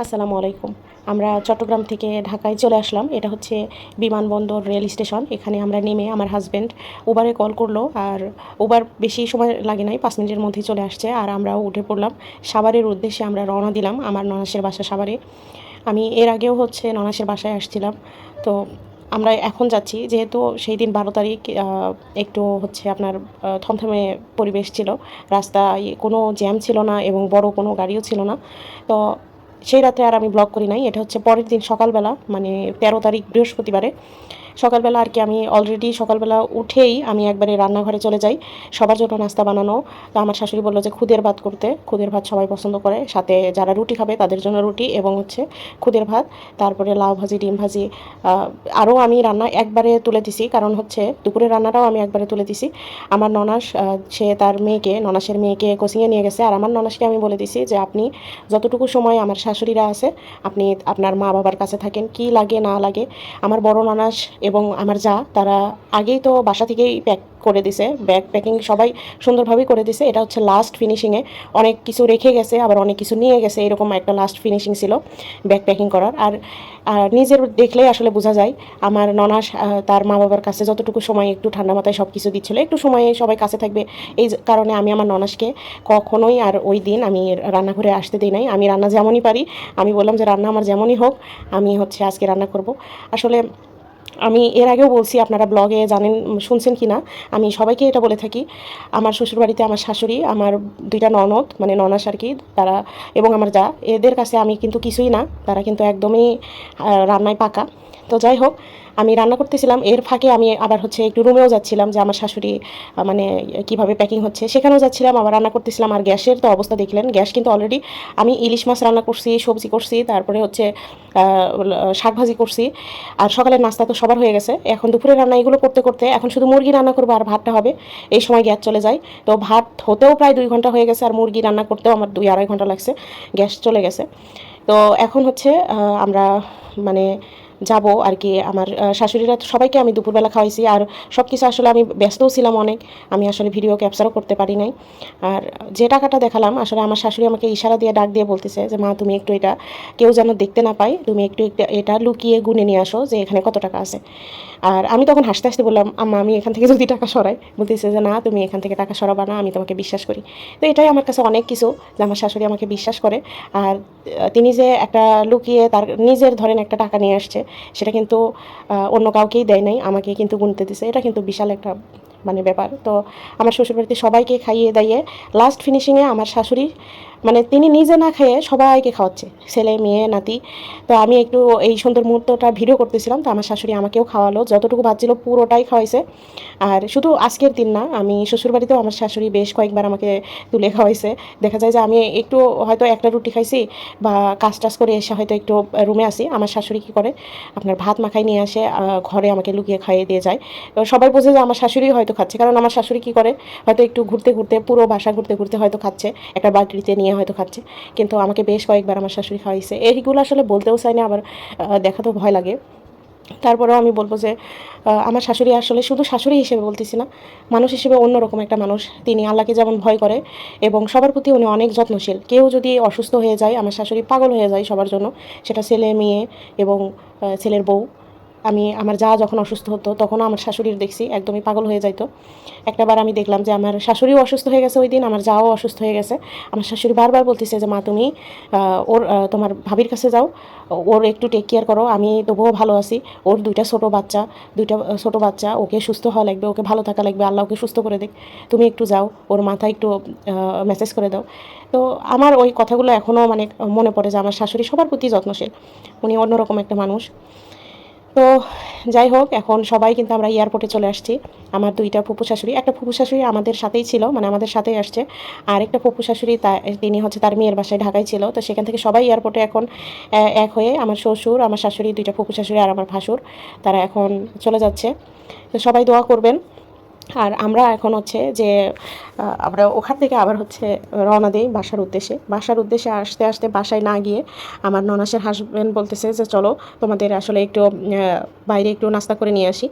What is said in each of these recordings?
আসসালামু আলাইকুম। আমরা চট্টগ্রাম থেকে ঢাকায় চলে আসলাম। এটা হচ্ছে বিমানবন্দর রেল স্টেশন। এখানে আমরা নেমে আমার হাজব্যান্ড উবারে কল করল। আর উবার বেশি সময় লাগে নাই, পাঁচ মিনিটের মধ্যেই চলে আসছে। আর আমরাও উঠে পড়লাম। সাভারের উদ্দেশ্যে আমরা রওনা দিলাম আমার ননাসের বাসা সাভারে আমি এর আগেও হচ্ছে ননাসের বাসায় আসছিলাম। তো আমরা এখন যাচ্ছি। যেহেতু সেই দিন বারো তারিখ একটু হচ্ছে আপনার থমথমে পরিবেশ ছিল। রাস্তায় কোনো জ্যাম ছিল না এবং বড় কোনো গাড়িও ছিল না। তো সেই রাতে আর আমি ব্লগ করি নাই। এটা হচ্ছে পরের দিন সকালবেলা মানে তেরো তারিখ বৃহস্পতিবারে। সকালবেলা আর কি আমি অলরেডি সকালবেলা উঠেই আমি একবারে রান্নাঘরে চলে যাই। সবার জন্য নাস্তা বানানো। তো আমার শাশুড়ি বলল যে খুদের ভাত করতে। খুদের ভাত সবাই পছন্দ করে। সাথে যারা রুটি খাবে তাদের জন্য রুটি এবং হচ্ছে খুদের ভাত। তারপরে লাউ ভাজি, ডিম ভাজি আরও আমি রান্না একবারে তুলে দিছি। কারণ হচ্ছে দুপুরের রান্নাটাও আমি একবারে তুলে দিছি। আমার ননাস সে তার মেয়েকে, ননাসের মেয়েকে কোচিংয়ে নিয়ে গেছে। আর আমার ননাসকে আমি বলে দিছি যে আপনি যতটুকু সময় আমার শাশুড়িরা আছে, আপনি আপনার মা বাবার কাছে থাকেন, কি লাগে না লাগে। আমার বড় ননাস এবং আমার যা, তারা আগেই তো বাসা থেকেই প্যাক করে দিছে ব্যাগ প্যাকিং সবাই সুন্দরভাবেই করে দিছে। এটা হচ্ছে লাস্ট ফিনিশিংয়ে অনেক কিছু রেখে গেছে, আবার অনেক কিছু নিয়ে গেছে, এরকম একটা লাস্ট ফিনিশিং ছিল ব্যাগ প্যাকিং করার। আর নিজের দেখলেই আসলে বোঝা যায়, আমার ননাস তার মা বাবার কাছে যতটুকু সময় একটু ঠান্ডা মাথায় সব কিছু দিচ্ছিল, একটু সময়ে সবাই কাছে থাকবে, এই কারণে আমি আমার ননাসকে কখনোই আর ওই দিন আমি রান্নাঘরে আসতে দিই নাই। আমি রান্না যেমনই পারি, আমি বললাম যে রান্না আমার যেমনই হোক, আমি হচ্ছে আজকে রান্না করব। আসলে আমি এর আগেও বলছি, আপনারা ব্লগে জানেন, শুনছেন কি না আমি সবাইকে এটা বলে থাকি, আমার শ্বশুরবাড়িতে আমার শাশুড়ি, আমার দুইটা ননদ মানে ননাস আর কি, তারা এবং আমার যা, এদের কাছে আমি কিন্তু কিছুই না, তারা কিন্তু একদমই রান্নায় পাকা। তো যাই হোক আমি রান্না করতেছিলাম, এর ফাঁকে আমি আবার হচ্ছে একটু রুমেও যাচ্ছিলাম যে আমার শাশুড়ি মানে কীভাবে প্যাকিং হচ্ছে, সেখানেও যাচ্ছিলাম, আবার রান্না করতেছিলাম। আর গ্যাসের তো অবস্থা দেখলেন, গ্যাস কিন্তু অলরেডি আমি ইলিশ মাছ রান্না করছি, সবজি করছি, তারপরে হচ্ছে শাক ভাজি করছি। আর সকালের নাস্তা তো সবার হয়ে গেছে। এখন দুপুরে রান্না এগুলো করতে করতে এখন শুধু মুরগি রান্না করব আর ভাতটা হবে, এই সময় গ্যাস চলে যায়। তো ভাত হতেও প্রায় দুই ঘণ্টা হয়ে গেছে, আর মুরগি রান্না করতেও আমার দুই আড়াই ঘণ্টা লাগছে, গ্যাস চলে গেছে। তো এখন হচ্ছে আমরা মানে যাব আর কি আমার শাশুড়িরা সবাইকে আমি দুপুরবেলা খাওয়াইছি আর সব কিছু আসলে আমি ব্যস্তও ছিলাম অনেক। আমি আসলে ভিডিও ক্যাপচারও করতে পারি নাই। আর যে টাকাটা দেখালাম, আসলে আমার শাশুড়ি আমাকে ইশারা দিয়ে ডাক দিয়ে বলতেছে যে, মা, তুমি একটু এটা কেউ যেন দেখতে না পায়, তুমি একটু এটা লুকিয়ে গুনে নিয়ে আসো যে, এখানে কত টাকা আছে। আর আমি তখন হাসতে হাসতে বললাম, আম্মা, আমি এখান থেকে যদি টাকা সরাই, বলতেছে যে, না, তুমি এখান থেকে টাকা সরাবা না, আমি তোমাকে বিশ্বাস করি। তো এটাই আমার কাছে অনেক কিছু যে, আমার শাশুড়ি আমাকে বিশ্বাস করে। আর তিনি যে একটা লুকিয়ে তার নিজের ধরেন একটা টাকা নিয়ে আসছে সেটা কিন্তু অন্য কাউকেই দেয় নাই, আমাকে কিন্তু গুনতে দিছে। এটা কিন্তু বিশাল একটা মানে ব্যাপার। তো আমার শ্বশুরবাড়িতে সবাইকে খাইয়ে দাইয়ে লাস্ট ফিনিশিংয়ে আমার শাশুড়ি মানে তিনি নিজে না খেয়ে সবাইকে খাওয়াচ্ছে, ছেলে, মেয়ে, নাতি। তো আমি একটু এই সুন্দর মুহূর্তটা ভিডিও করতেছিলাম, তো আমার শাশুড়ি আমাকেও খাওয়ালো, যতটুকু বাচ্ছিল পুরোটাই খাওয়াইছে। আর শুধু আজকের দিন না, আমি শ্বশুরবাড়িতেও আমার শাশুড়ি বেশ কয়েকবার আমাকে তুলে খাওয়াইছে। দেখা যায় যে আমি একটু হয়তো একটা রুটি খাইছি বা কাজ টাজ করে এসে হয়তো একটু রুমে আসি আমার শাশুড়ি কী করে? আপনার ভাত মাখাই নিয়ে আসে ঘরে আমাকে লুকিয়ে খাইয়ে দিয়ে যায়। সবাই বোঝে যে আমার শাশুড়ি হয়তো খাচ্ছে, কারণ আমার শাশুড়ি কী করে? হয়তো একটু ঘুরতে ঘুরতে, পুরো বাসা ঘুরতে ঘুরতে হয়তো খাচ্ছে, একটা বাটিতে নিয়ে হয়তো খাচ্ছে। কিন্তু আমাকে বেশ কয়েকবার আমার শাশুড়ি খাওয়াইছে। এইগুলো আসলে বলতেও চাই না, আবার দেখাতেও ভয় লাগে। তারপরেও আমি বলব যে আমার শাশুড়ি আসলে শুধু শাশুড়ি হিসেবে বলতেছি না, মানুষ হিসেবে অন্যরকম একটা মানুষ। তিনি আল্লাহকে যেমন ভয় করে এবং সবার প্রতি উনি অনেক যত্নশীল। কেউ যদি অসুস্থ হয়ে যায়, আমার শাশুড়ি পাগল হয়ে যায় সবার জন্য, সেটা ছেলে, মেয়ে এবং ছেলের বউ। আমি, আমার যা যখন অসুস্থ হতো, তখনও আমার শাশুড়ির দেখছি, একদমই পাগল হয়ে যাইতো। একটাবার আমি দেখলাম যে আমার শাশুড়িও অসুস্থ হয়ে গেছে ওই দিন, আমার যাও অসুস্থ হয়ে গেছে। আমার শাশুড়ি বারবার বলতেছে যে, মা, তুমি ওর তোমার ভাবির কাছে যাও, ওর একটু টেক কেয়ার করো, আমি তবুও ভালো আছি, ওর দুইটা ছোট বাচ্চা, দুইটা ছোট বাচ্চা, ওকে সুস্থ হওয়া লাগবে, ওকে ভালো থাকা লাগবে, আল্লাহ ওকে সুস্থ করে দেখ তুমি একটু যাও, ওর মাথায় একটু মেসেজ করে দাও। তো আমার ওই কথাগুলো এখনও মানে মনে পড়ে যে, আমার শাশুড়ি সবার প্রতি যত্নশীল। উনি অন্যরকম একটা মানুষ। তো যাই হোক, এখন সবাই কিন্তু আমরা এয়ারপোর্টে চলে আসছি। আমার দুইটা ফুপু শাশুড়ি, একটা ফুপু শাশুড়ি আমাদের সাথেই ছিল মানে আমাদের সাথেই আসছে। আর একটা ফুপু শাশুড়ি তিনি হচ্ছে তার মেয়ের বাসায় ঢাকায় ছিল। তো সেখান থেকে সবাই এয়ারপোর্টে এখন এক হয়ে আমার শ্বশুর, আমার শাশুড়ি, দুইটা ফুপু শাশুড়ি আর আমার ভাসুর, তারা এখন চলে যাচ্ছে। তো সবাই দোয়া করবেন। আর আমরা এখন হচ্ছে যে আমরা ওখান থেকে আবার হচ্ছে রওনা দিই বাসার উদ্দেশ্যে। বাসার উদ্দেশ্যে আসতে আসতে বাসায় না গিয়ে আমার ননাসের হাজব্যান্ড বলতেছে যে, চলো তোমাদের আসলে একটু বাইরে একটু নাস্তা করে নিয়ে আসি।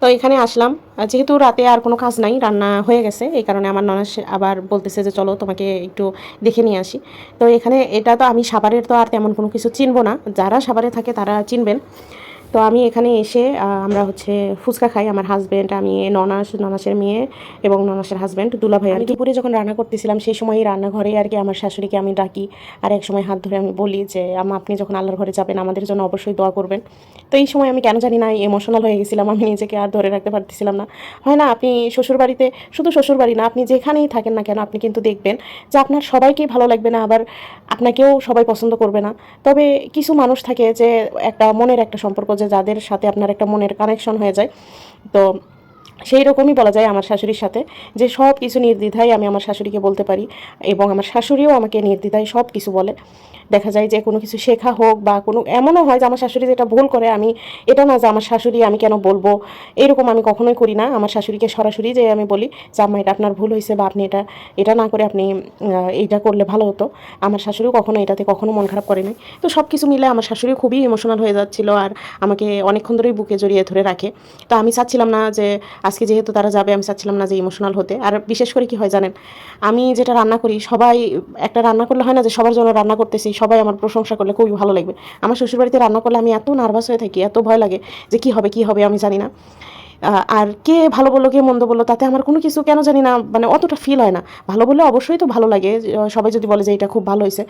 তো এখানে আসলাম। যেহেতু রাতে আর কোনো কাজ নাই, রান্না হয়ে গেছে, এই কারণে আমার ননাস আবার বলতেছে যে, চলো তোমাকে একটু দেখে নিয়ে আসি। তো এখানে এটা তো আমি সাভারের তো আর তেমন কোনো কিছু চিনবো না। যারা সাভারে থাকে তারা চিনবেন। তো আমি এখানে এসে আমরা হচ্ছে ফুচকা খাই। আমার হাজব্যান্ড আমি, ননাস, ননাসের মেয়ে এবং ননাসের হাজব্যান্ড দুলা ভাই। আমি দুপুরে যখন রান্না করতেছিলাম, সেই সময়ই রান্নাঘরে আর কি আমার শাশুড়িকে আমি ডাকি। আর এক সময় হাত ধরে আমি বলি যে, আম্মা, আপনি যখন আল্লাহর ঘরে যাবেন, আমাদের জন্য অবশ্যই দোয়া করবেন। তো এই সময় আমি কেন জানি না ইমোশনাল হয়ে গেছিলাম। আমি নিজেকে আর ধরে রাখতে পারতেছিলাম না। হয় না, আপনি শ্বশুরবাড়িতে, শুধু শ্বশুরবাড়ি না, আপনি যেখানেই থাকেন না কেন, আপনি কিন্তু দেখবেন যে আপনার সবাইকেই ভালো লাগবে না, আবার আপনাকেও সবাই পছন্দ করবে না। তবে কিছু মানুষ থাকে যে একটা মনের একটা সম্পর্ক, যে যাদের সাথে আপনার একটা মনের কানেকশন হয়ে যায়। তো সেই রকমই বলা যায় আমার শাশুড়ির সাথে যে সব কিছু নির্দ্বিধায় আমি আমার শাশুড়িকে বলতে পারি এবং আমার শাশুড়িও আমাকে নির্দ্বিধায় সব কিছু বলে। দেখা যায় যে কোনো কিছু শেখা হোক বা কোনো, এমনও হয় যে আমার শাশুড়ি যেটা ভুল করে, আমি, এটা না যে আমার শাশুড়ি আমি কেন বলব? এরকম আমি কখনোই করি না। আমার শাশুড়িকে সরাসরি যে আমি বলি যে, আম্মা, এটা আপনার ভুল হয়েছে বা আপনি এটা এটা না করে আপনি এইটা করলে ভালো হতো। আমার শাশুড়িও কখনো এটাতে কখনো মন খারাপ করেনি। তো সব কিছু মিলে আমার শাশুড়ি খুবই ইমোশনাল হয়ে যাচ্ছিল আর আমাকে অনেকক্ষণ ধরেই বুকে জড়িয়ে ধরে রাখে। তো আমি চাচ্ছিলাম না যে, আজকে যেহেতু তারা যাবে, আমি চাচ্ছিলাম না যে ইমোশনাল হতে। আর বিশেষ করে কি হয় জানেন? আমি যেটা রান্না করি, সবাই, একটা রান্না করলে হয় না যে সবার জন্য রান্না করতেছি সবাই আমার প্রশংসা করলে খুবই ভালো লাগবে। আমার শ্বশুরবাড়িতে রান্না করলে আমি এত নার্ভাস হয়ে থাকি, এত ভয় লাগে যে কি হবে কি হবে আমি জানি না। আর কে ভালো বলল, কে মন্দ বলল, তাতে আমার কোনো কিছু কেন জানি না মানে অতটা ফিল হয় না। ভালো বললে অবশ্যই তো ভালো লাগে সবাই যদি বলে যে এটা খুব ভালো হয়েছে,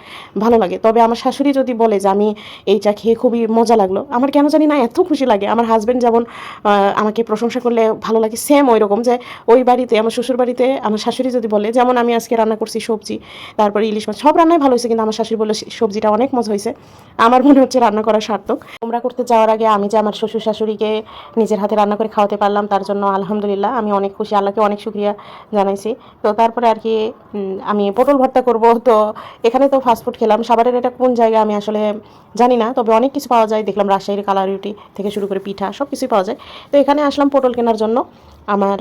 ভালো লাগে। তবে আমার শাশুড়ি যদি বলে যে আমি এইটা খেয়ে খুবই মজা লাগল, আমার কেন জানি না এত খুশি লাগে। আমার হাজব্যান্ড যেমন আমাকে প্রশংসা করলে ভালো লাগে সেম ওই রকম যে, ওই বাড়িতে, আমার শ্বশুর বাড়িতে আমার শাশুড়ি যদি বলে, যেমন আমি আজকে রান্না করছি সবজি, তারপরে ইলিশ মাছ, সব রান্নাই ভালো হয়েছে, কিন্তু আমার শাশুড়ি বলে সবজিটা অনেক মজা হয়েছে। আমার মনে হচ্ছে রান্না করা সার্থক। তোমরা করতে যাওয়ার আগে আমি যে আমার শ্বশুর শাশুড়িকে নিজের হাতে রান্না করে খাওয়াতে পারলাম, তার জন্য আলহামদুলিল্লাহ আমি অনেক খুশি, আল্লাহকে অনেক শুক্রিয়া জানাইছি। তো তারপরে আর কি আমি পটল ভর্তা করব। তো এখানে তো ফাস্টফুড খেলাম। সাভারের এটা কোন জায়গা আমি আসলে জানি না, তবে অনেক কিছু পাওয়া যায়। দেখলাম রাজশাহীর কালার রুটি থেকে শুরু করে পিঠা সব কিছুই পাওয়া যায়। তো এখানে আসলাম পটল কেনার জন্য আমার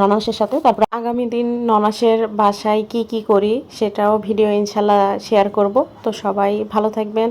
ননাসের সাথে। তারপর আগামী দিন ননাসের বাসায় কি কি করি সেটাও ভিডিও ইনশাল্লাহ শেয়ার করব। তো সবাই ভালো থাকবেন।